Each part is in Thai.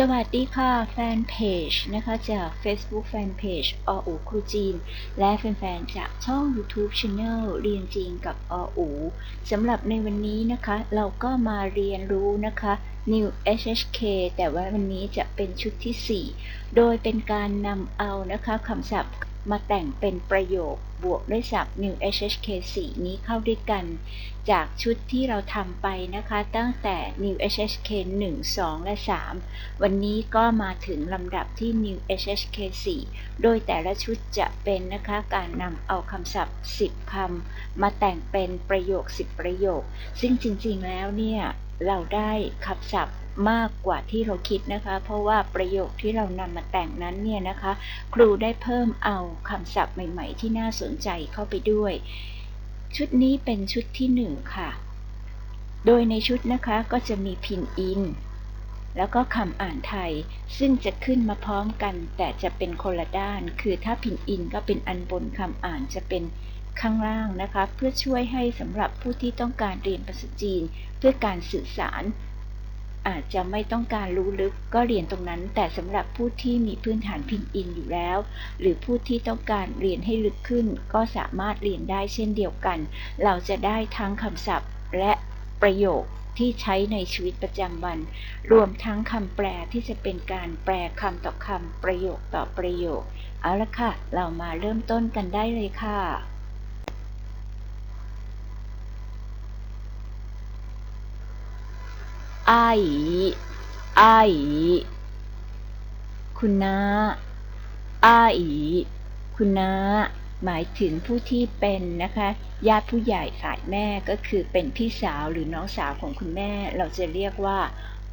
สวัสดีค่ะ แฟนเพจนะคะจาก Facebook Fanpage ออูครูจีน และแฟนๆจากช่อง YouTube Channel เรียนจีนกับออูสำหรับในวันนี้นะคะ เราก็มาเรียนรู้นะคะ New HHK แต่ว่าวันนี้จะเป็นชุดที่ 4 โดยเป็นการนำเอานะคะคำศัพท์ มาแต่งเป็นประโยคบวกด้วยศัพท์ New HHK 4 นี้เข้าด้วยกัน จากชุดที่เราทำไปนะคะ ตั้งแต่ New HHK 1 2 และ 3 วันนี้ก็มาถึงลำดับที่ New HHK 4 โดยแต่ละชุดจะเป็นนะคะการนำเอาคำศัพท์ 10คำมาแต่งเป็นประโยค 10 ประโยค ซึ่งจริงๆแล้วเนี่ย เราได้คำศัพท์ มากกว่าที่เราคิดนะคะ เพราะว่าประโยคที่เรานำมาแต่งนั้นเนี่ยนะคะ ครูได้เพิ่มเอาคำศัพท์ใหม่ๆ ที่น่าสนใจเข้าไปด้วย ชุดนี้เป็นชุดที่ 1 ค่ะ โดยในชุดนะคะก็จะมีพินอิน แล้วก็คำอ่านไทย ซึ่งจะขึ้นมาพร้อมกัน แต่จะเป็นคนละด้าน คือถ้าพินอินก็เป็นอันบนคำอ่านจะเป็นข้างล่างนะคะ เพื่อช่วยให้สำหรับผู้ที่ต้องการเรียนภาษาจีน เพื่อการสื่อสาร อาจจะไม่ต้องการรู้ลึกก็เรียนตรงนั้น แต่สำหรับผู้ที่มีพื้นฐานพินอินอยู่แล้ว หรือผู้ที่ต้องการเรียนให้ลึกขึ้น ก็สามารถเรียนได้เช่นเดียวกัน เราจะได้ทั้งคำศัพท์และประโยคที่ใช้ในชีวิตประจำวัน รวมทั้งคำแปลที่จะเป็นการแปลคำต่อคำประโยคต่อประโยค เอาละค่ะ เรามาเริ่มต้นกันได้เลยค่ะ อาหยีอาหยีคุณน้าอาหยีคุณน้า หมายถึงผู้ที่เป็นนะคะ ญาติผู้ใหญ่ฝ่ายแม่ก็คือเป็นพี่สาวหรือน้องสาวของคุณแม่ เราจะเรียกว่า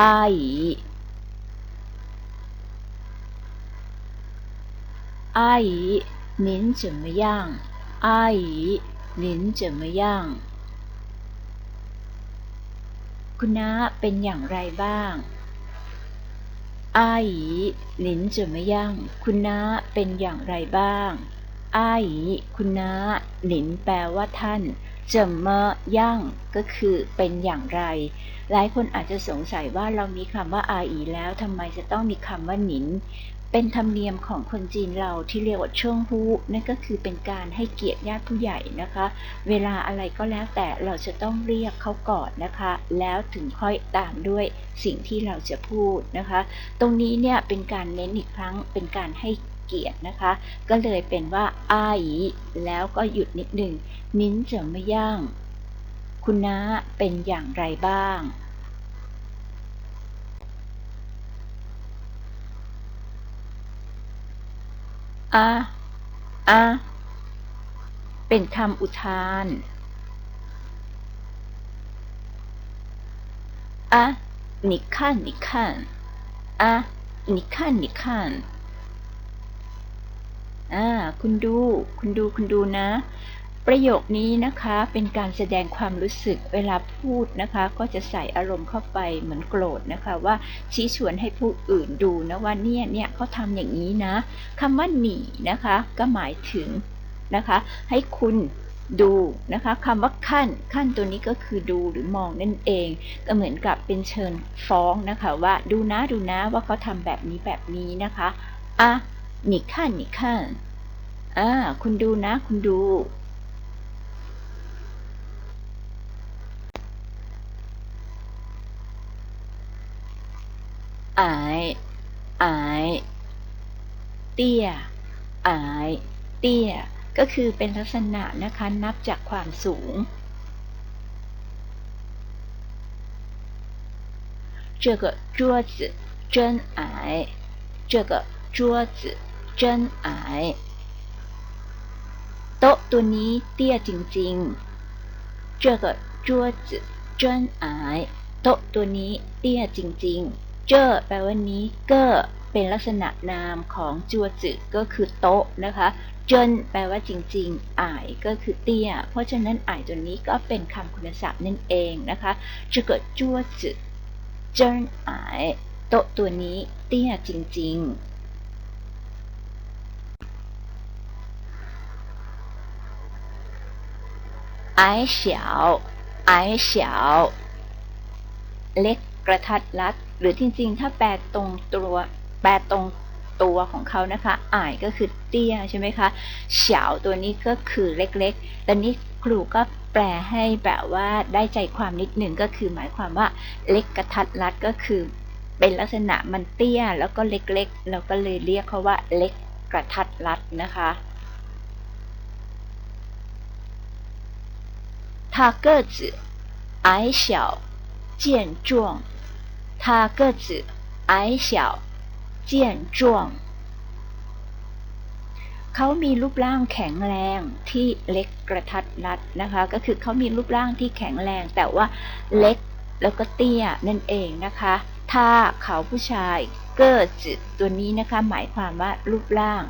อาหยี阿姨，您怎么样？阿姨，您怎么样？ คุณน้าเป็นอย่างไรบ้าง อาหยีหลินจะไม่ย่าง คุณน้าเป็นอย่างไรบ้าง อาหยีคุณน้าหลินแปลว่าท่าน เจะเมย่างก็คือเป็นอย่างไร หลายคนอาจจะสงสัยว่าเรามีคำว่าอาหยีแล้วทำไมจะต้องมีคำว่าหนิน เป็นธรรมเนียมของคนจีนเราที่เรียกว่าช่วงฮู้นั่นก็คือเป็นการให้เกียรติญาติผู้ใหญ่นะคะ เวลาอะไรก็แล้วแต่เราจะต้องเรียกเขาก่อนนะคะ แล้วถึงค่อยตามด้วยสิ่งที่เราจะพูดนะคะ ตรงนี้เนี่ยเป็นการเน้นอีกครั้งเป็นการให้เกียรตินะคะ ก็เลยเป็นว่าอาหยีแล้วก็หยุดนิดหนึ่งนิ้นจะไม่ย่าง คุณน้าเป็นอย่างไรบ้าง อะอะเป็นคำอุทานอะ你看你看นนิอะ你看你看อ่าคุณดู คุณดู คุณดูนะ ประโยคนี้นะคะเป็นการแสดงความรู้สึกเวลาพูดนะคะ ก็จะใส่อารมณ์เข้าไปเหมือนโกรธนะคะ ว่าชี้ชวนให้ผู้อื่นดูนะว่าเนี่ยเนี่ยเขาทำอย่างนี้นะคำว่าหนีนะคะ ก็หมายถึงนะคะ ให้คุณดูนะคะคำว่าขั้นขั้นตัวนี้ก็คือดูหรือมองนั่นเอง ก็เหมือนกับเป็นเชิญฟ้องนะคะ ว่าดูนะดูนะว่าเขาทำแบบนี้แบบนี้นะคะอะหนีขั้นหนีขั้นอ่าคุณดูนะ คุณดู อายอายเตี้ยอายเตี้ย ก็คือเป็นลักษณะนะคะนับจากความสูง这个桌子真矮这个桌子真矮โต๊ะตัวนี้เตี้ยจริงๆ这个桌子真矮โต๊ะตัวนี้เตี้ยจริงๆ เจ้อแปลว่านี้ เก้อเป็นลักษณะนามของจัวจืก็คือโต๊ะนะคะ เจินแปลว่าจริงๆ อ่ายก็คือเตี้ย เพราะฉะนั้นอ่ายตัวนี้ก็เป็นคำคุณศัพท์นั่นเองนะคะจะเกิดจัวจืเจินอ่าย โต๊ะตัวนี้เตี้ยจริงๆ矮小矮小เล็กกระทัดรัด หรือจริงๆ ถ้าแปลตรงตัวแปลตรงตัวของเขานะคะอ่ายก็คือเตี้ยใช่ไหมคะเฉาตัวนี้ก็คือเล็กๆแต่นี้ครูก็แปลให้แบบว่าได้ใจความนิดหนึ่งก็คือหมายความว่าเล็กกระทัดรัดก็คือ เป็นลักษณะมันเตี้ยแล้วก็เล็กๆเราก็เลยเรียกเขาว่าเล็กกระทัดรัดนะคะ他个子矮小健壮 他个子矮小健壮เขามีรูปร่างแข็งแรงที่เล็กกระทัดรัดนะคะ ก็คือเขามีรูปร่างที่แข็งแรง แต่ว่าเล็กแล้วก็เตี้ยนั่นเองนะคะ ถ้าเขาผู้ชายเกิดจิตัวนี้นะคะหมายความว่ารูปร่าง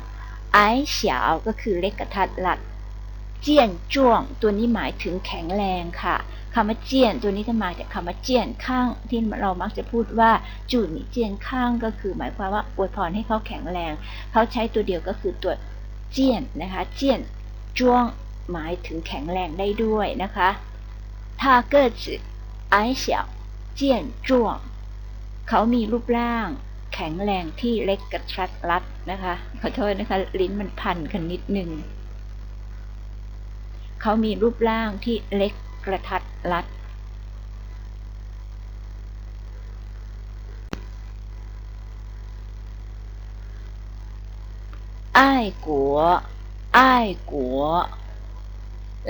ไอเฉาก็คือเล็กกระทัดรัดเจียนจ้วงตัวนี้หมายถึงแข็งแรงค่ะ คำว่าเจียน ตัวนี้จะมาจากคำว่าเจียนข้างที่เรามักจะพูดว่าจุ่นเจียนข้างก็คือ หมายความว่าอวยพรให้เขาแข็งแรง เขาใช้ตัวเดียวก็คือตัวเจียนนะคะ เจียนจ้วงหมายถึงแข็งแรงได้ด้วยนะคะถ้าเกิดจืไอเสี่ยวเจียนจ้วง เขามีรูปร่าง แข็งแรงที่เล็กกระชัดรัดนะคะ ขอโทษนะคะ ลิ้นมันพันกันนิดนึง เขามีรูปร่างที่เล็ก กระทัดรัด อ้ายกัว อ้ายกัว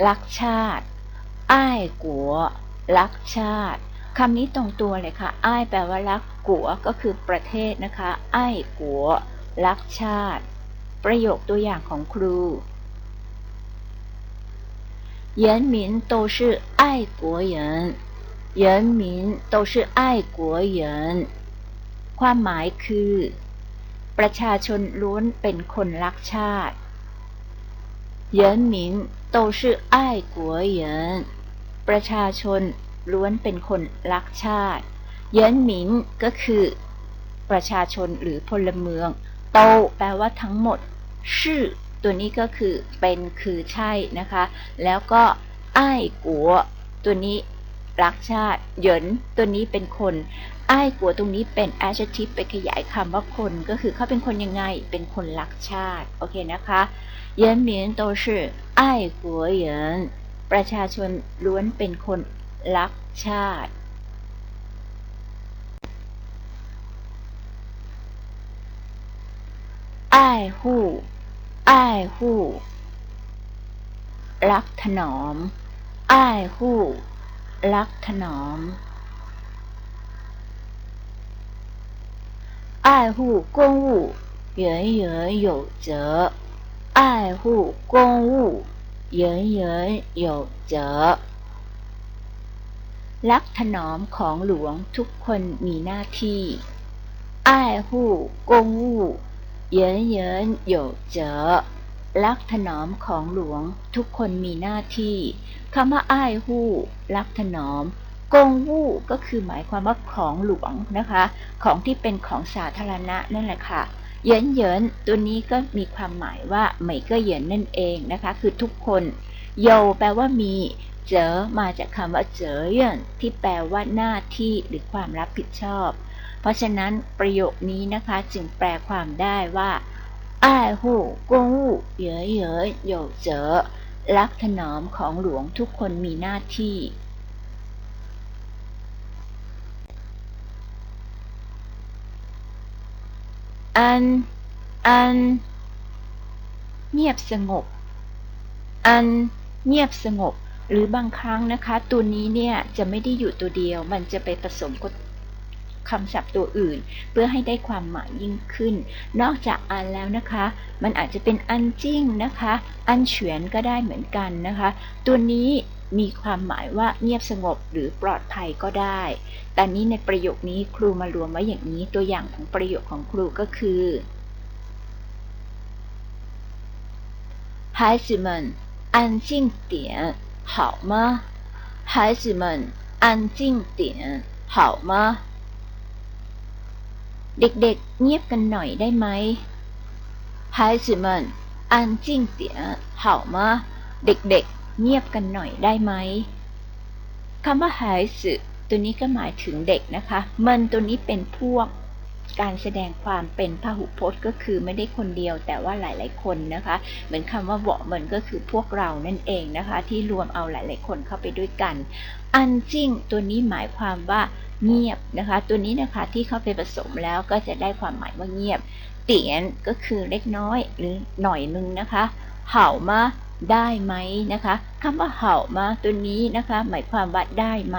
รักชาติ อ้ายกัว รักชาติคำนี้ตรงตัวเลยค่ะ อ้ายแปลว่ารัก กัวก็คือประเทศนะคะ อ้ายกัว รักชาติ ประโยคตัวอย่างของครู 人民都是爱国人人民都是爱国人ความหมายคือ ประชาชนล้วนเป็นคนรักชาติ人民都是爱国人ประชาชนล้วนเป็นคนรักชาติเยินหมินก็คือ ประชาชนหรือพลเมือง โตแปลว่าทั้งหมด ชื่อ ตัวนี้ก็คือเป็นคือใช่นะคะ แล้วก็ไอ้กัวตัวนี้รักชาติเหยินตัวนี้เป็นคนไอ้กัวตรงนี้เป็น adjective ไปขยายคำว่าคนก็คือเขาเป็นคนยังไงเป็นคนรักชาติโอเคนะคะ人民都是爱国人ประชาชนล้วนเป็นคนรักชาติ爱护 อ้ายหู้รักถนอมอ้ายหู้รักถนอม爱护公务人人有责爱护公务人人有责รักถนอมของหลวงทุกคนมีหน้าที่อ้ายหู้กงวู่ เยินเยิน有责รักถนอมของหลวงทุกคนมีหน้าที่คำว่าอ้ายหู้รักถนอมกงวู่ก็คือหมายความว่าของหลวงนะคะ ของที่เป็นของสาธารณะนั่นแหละค่ะเยินเยินตัวนี้ก็มีความหมายว่าไม่ก็เยินนั่นเองนะคะ คือทุกคนโยแปลว่ามีเจอมาจากคำว่าเจอเยินที่แปลว่าหน้าที่หรือความรับผิดชอบ เพราะฉะนั้นประโยคนี้นะคะจึงแปลความได้ว่าอ้ายหู้กงวู่เหยเหยโยเจอรักถนอมของหลวงทุกคนมีหน้าที่อัน อัน เงียบสงบ อัน เงียบสงบ หรือบางครั้งนะคะ ตัวนี้เนี่ยจะไม่ได้อยู่ตัวเดียว มันจะไปผสมกับ คำศัพท์ตัวอื่น เพื่อให้ได้ความหมายยิ่งขึ้น นอกจากอันแล้วนะคะ มันอาจจะเป็นอันจิ้งนะคะ อันเฉวียนก็ได้เหมือนกันนะคะ ตัวนี้มีความหมายว่าเงียบสงบหรือปลอดภัยก็ได้ แต่นี้ในประโยคนี้ครูมารวมไว้อย่างนี้ตัวอย่างของประโยคของครูก็คือ孩子们安静点好吗孩子们安静点好吗 เด็กๆ เงียบกันหน่อยได้ไหม孩子们安静点好吗เด็กๆ เงียบกันหน่อยได้ไหมคำว่า孩子 ตัวนี้ก็หมายถึงเด็กนะคะมันตัวนี้เป็นพวกการแสดงความเป็นพหุพจน์ก็คือไม่ได้คนเดียวแต่ว่าหลาย ๆ คนนะคะ เหมือนคำว่าเวาะมันก็คือพวกเรานั่นเองนะคะ ที่รวมเอาหลาย ๆ คนเข้าไปด้วยกัน อันจริงตัวนี้หมายความว่า เงียบนะคะ ตัวนี้นะคะที่เข้าไปผสมแล้วก็จะได้ความหมายว่าเงียบ เตียนก็คือเล็กน้อยหรือหน่อยนึงนะคะ เห่ามาได้ไหมนะคะคำว่าเห่ามาตัวนี้นะคะ หมายความว่าได้ไหม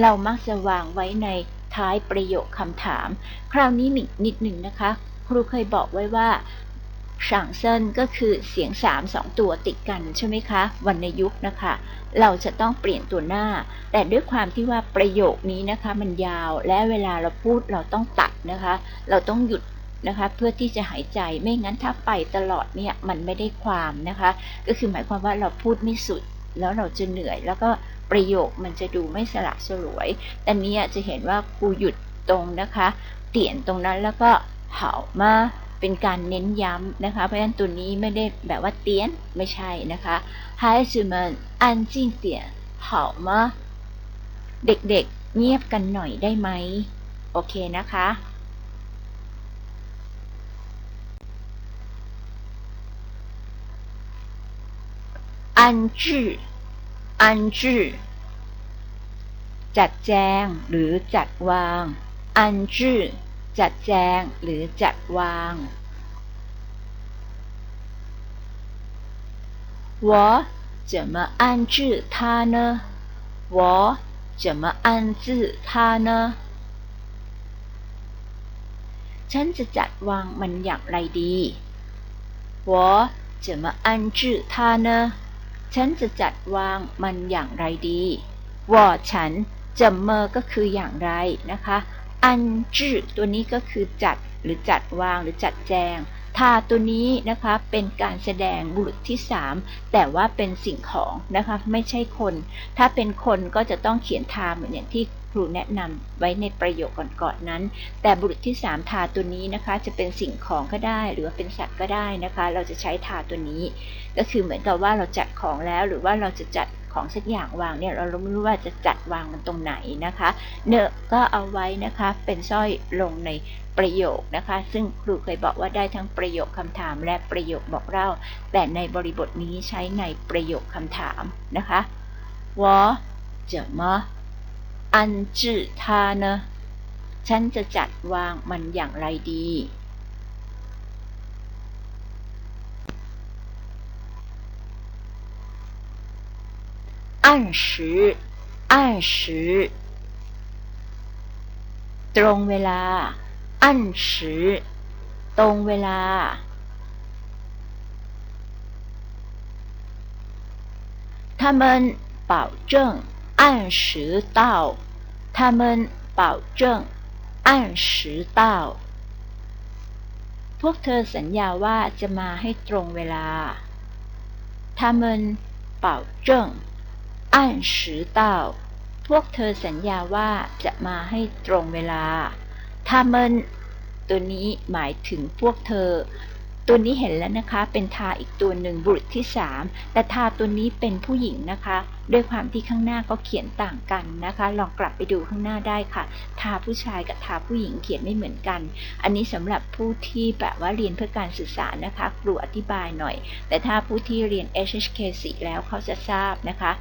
เรามักจะวางไว้ในท้ายประโยคคำถาม คราวนี้มีนิดหนึ่งนะคะ ครูเคยบอกไว้ว่า ฉางเซินก็คือเสียงสามสองตัวติดกันใช่ไหมคะวรรณยุกต์นะคะ เราจะต้องเปลี่ยนตัวหน้า แต่ด้วยความที่ว่าประโยคนี้นะคะมันยาวและเวลาเราพูดเราต้องตัดนะคะ เราต้องหยุดนะคะเพื่อที่จะหายใจไม่งั้นถ้าไปตลอดเนี่ยมันไม่ได้ความนะคะ ก็คือหมายความว่าเราพูดไม่สุด แล้วเราจะเหนื่อย แล้วก็ประโยคมันจะดูไม่สละสลวยแต่นี้จะเห็นว่าครูหยุดตรงนะคะ เตียนตรงนั้นแล้วก็เห่ามา เป็นการเน้นย้ำนะคะ เพราะฉะนั้นตัวนี้ไม่ได้แบบว่าเตียนไม่ใช่นะคะ孩子们安静点好吗เด็กๆเงียบกันหน่อยได้ไหมโอเคนะคะ安置安置จัดแจงหรือจัดวาง อันจื้อ จัดแจงหรือจัดวาง我怎么安置它呢我怎么安置它呢ฉันจะจัดวางมันอย่างไรดี我怎么安置它呢ฉันจะจัดวางมันอย่างไรดีว่าฉันจะเมอก็คืออย่างไรนะคะ อันจื้อตัวนี้ก็คือจัดหรือจัดวางหรือจัดแจงทาตัวนี้นะคะเป็นการแสดงบุรุษที่ 3 แต่ว่าเป็นสิ่งของนะคะไม่ใช่คน ถ้าเป็นคนก็จะต้องเขียนทาเหมือนอย่างที่ครูแนะนำไว้ในประโยคก่อนๆนนั้น แต่บุรุษที่ 3 ทาตัวนี้นะคะ จะเป็นสิ่งของก็ได้ หรือว่าเป็นสัตว์ก็ได้นะคะ เราจะใช้ทาตัวนี้ ก็คือเหมือนกับว่าเราจัดของแล้วหรือว่าเราจะจัด ของสักอย่างวางเนี่ยเราไม่รู้ว่าจะจัดวางมันตรงไหนนะคะ เนอะก็เอาไว้นะคะเป็นสร้อยลงในประโยคนะคะ ซึ่งครูเคยบอกว่าได้ทั้งประโยคคำถามและประโยคบอกเล่า แต่ในบริบทนี้ใช้ในประโยคคำถามนะคะ我怎么安置它呢ฉันจะจัดวางมันอย่างไรดี 按时按时ตรงเวลา按时ตรงเวลา他们保证按时到他们保证按时到พวกเธอสัญญาว่าจะมาให้ตรงเวลา他们保证 อันสือเต่าพวกเธอสัญญาว่าจะมาให้ตรงเวลา ถ้ามินตัวนี้หมายถึงพวกเธอ ตัวนี้เห็นแล้วนะคะ เป็นทาอีกตัวหนึ่งบุรุษที่ 3 แต่ทาตัวนี้เป็นผู้หญิงนะคะ ด้วยความที่ข้างหน้าก็เขียนต่างกันนะคะ ลองกลับไปดูข้างหน้าได้ค่ะ ทาผู้ชายกับทาผู้หญิงเขียนไม่เหมือนกัน อันนี้สำหรับผู้ที่แบบว่าเรียนเพื่อการสื่อสารนะคะครูอธิบายหน่อย แต่ถ้าผู้ที่เรียน HHK 4 แล้วเขาจะทราบนะคะ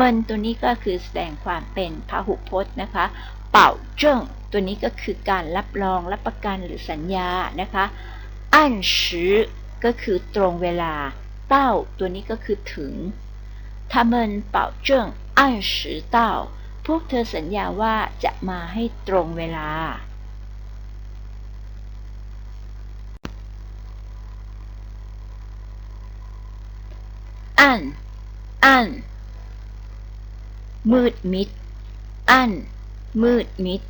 มันตัวนี้ก็คือแสดงความเป็นพหุพจน์นะคะ เป่าเจิ้งตัวนี้ก็คือการรับรองรับประกันหรือสัญญานะคะ อันชือก็คือตรงเวลา เต้าตัวนี้ก็คือถึง他们保证按时到พวกเธอสัญญาว่าจะมาให้ตรงเวลาอันอันมืดมิด อันมืดมิด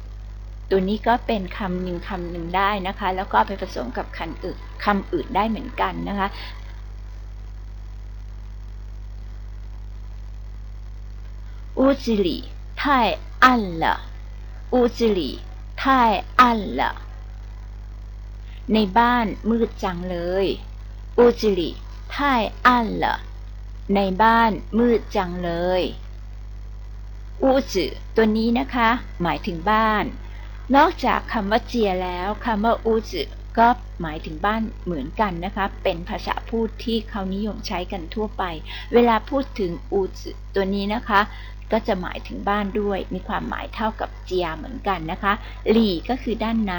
ตัวนี้ก็เป็นคำหนึ่งคำหนึ่งได้นะคะ แล้วก็ไปผสมกับคำอื่นคำอื่นได้เหมือนกันนะคะ屋子里太暗了屋子里太暗了ในบ้านมืดจังเลย屋子里太暗了ในบ้านมืดจังเลย อูจืตัวนี้นะคะ หมายถึงบ้าน นอกจากคำว่าเจียแล้วคำว่าอูจืก็หมายถึงบ้านเหมือนกันนะคะ เป็นภาษาพูดที่เขานิยมใช้กันทั่วไป เวลาพูดถึงอูจืตัวนี้นะคะ ก็จะหมายถึงบ้านด้วย มีความหมายเท่ากับเจียเหมือนกันนะคะหลี่ก็คือด้านใน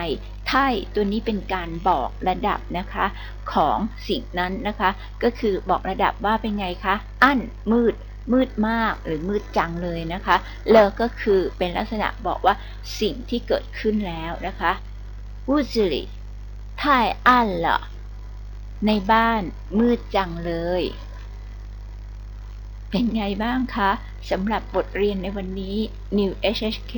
ไท่ตัวนี้เป็นการบอกระดับนะคะของสิ่งนั้นนะคะ ก็คือบอกระดับว่าเป็นไงคะ อั้นมืด มืดมากหรือมืดจังเลยนะคะเลิกก็คือเป็นลักษณะบอกว่าสิ่งที่เกิดขึ้นแล้วนะคะวูซิริท่ายอันละในบ้านมืดจังเลย เป็นไงบ้างคะสำหรับบทเรียนในวันนี้ New HHK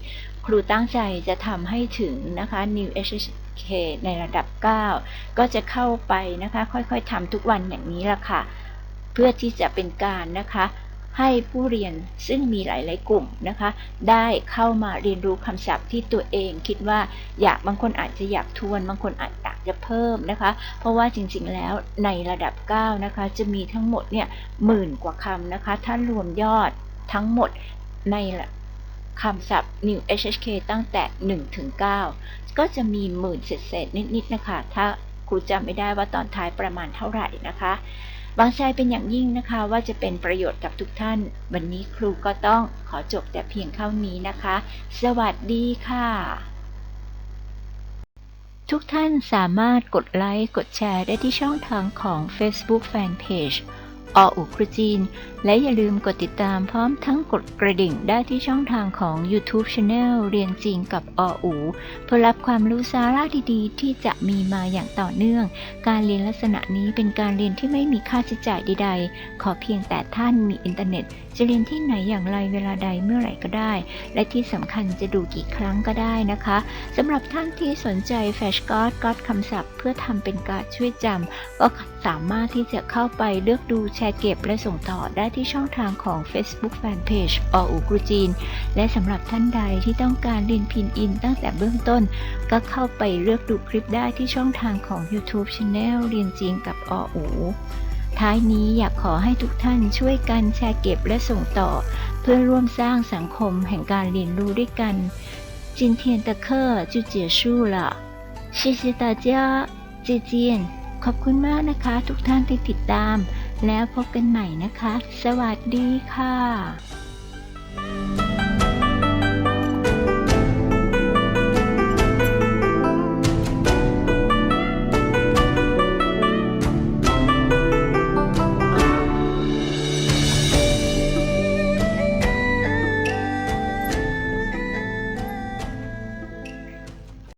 4 ครูตั้งใจจะทำให้ถึงนะคะ New HHK ในระดับ 9 ก็จะเข้าไปนะคะ ค่อยๆทำทุกวันอย่างนี้ละค่ะ พื่อที่จะเป็นการนะคะให้ผู้เรียนซึ่งมีหลาย ๆ กลุ่มนะคะ ได้เข้ามาเรียนรู้คำศัพท์ที่ตัวเองคิดว่าอยากบางคนอาจจะอยากทวน บางคนอาจอยากจะเพิ่มนะคะ เพราะว่าจริง ๆ แล้วในระดับ 9 นะคะ จะมีทั้งหมดเนี่ยหมื่นกว่าคำนะคะ ถ้ารวมยอดทั้งหมดในคำศัพท์ New HHK ตั้งแต่ 1 ถึง 9 ก็จะมีหมื่นเศษๆนิด ๆ นะคะ ถ้าครูจำไม่ได้ว่าตอนท้ายประมาณเท่าไหร่นะคะ บางใจเป็นอย่างยิ่งนะคะว่าจะเป็นประโยชน์กับทุกท่าน วันนี้ครูก็ต้องขอจบแต่เพียงเท่านี้นะคะ สวัสดีค่ะ ทุกท่านสามารถกดไลค์ กดแชร์ได้ที่ช่องทางของ Facebook Fanpage ออุครูจีน และอย่าลืมกดติดตามพร้อมทั้งกดกระดิ่งได้ที่ช่องทางของ YouTube Channel เรียนจีนกับออู เพื่อรับความรู้สาระดีๆ ที่จะมีมาอย่างต่อเนื่อง การเรียนลักษณะนี้เป็นการเรียนที่ไม่มีค่าใช้จ่ายใดๆ ขอเพียงแต่ท่านมีอินเทอร์เน็ต จะเรียนที่ไหนอย่างไรเวลาใดเมื่อไหร่ก็ได้ และที่สำคัญจะดูกี่ครั้งก็ได้นะคะสำหรับท่านที่สนใจแฟชการ์ดการ์ดคำศัพท์ เพื่อทำเป็นการช่วยจำก็สามารถที่จะเข้าไปเลือกดูแชร์เก็บและส่งต่อได้ที่ช่องทางของ Facebook Fanpage ออูกรูจีน และสำหรับท่านใดที่ต้องการเรียนพินอินตั้งแต่เบื้องต้น ก็เข้าไปเลือกดูคลิปได้ที่ช่องทางของ YouTube Channel เรียนจีนกับออูท้ายนี้อยากขอให้ทุกท่านช่วยกันแชร์เก็บและส่งต่อ เพื่อร่วมสร้างสังคมแห่งการเรียนรู้ด้วยกัน今天的课就结束了谢谢大家再见 ขอบคุณมากนะคะทุกท่านที่ติดตาม แล้วพบกันใหม่นะคะ สวัสดีค่ะ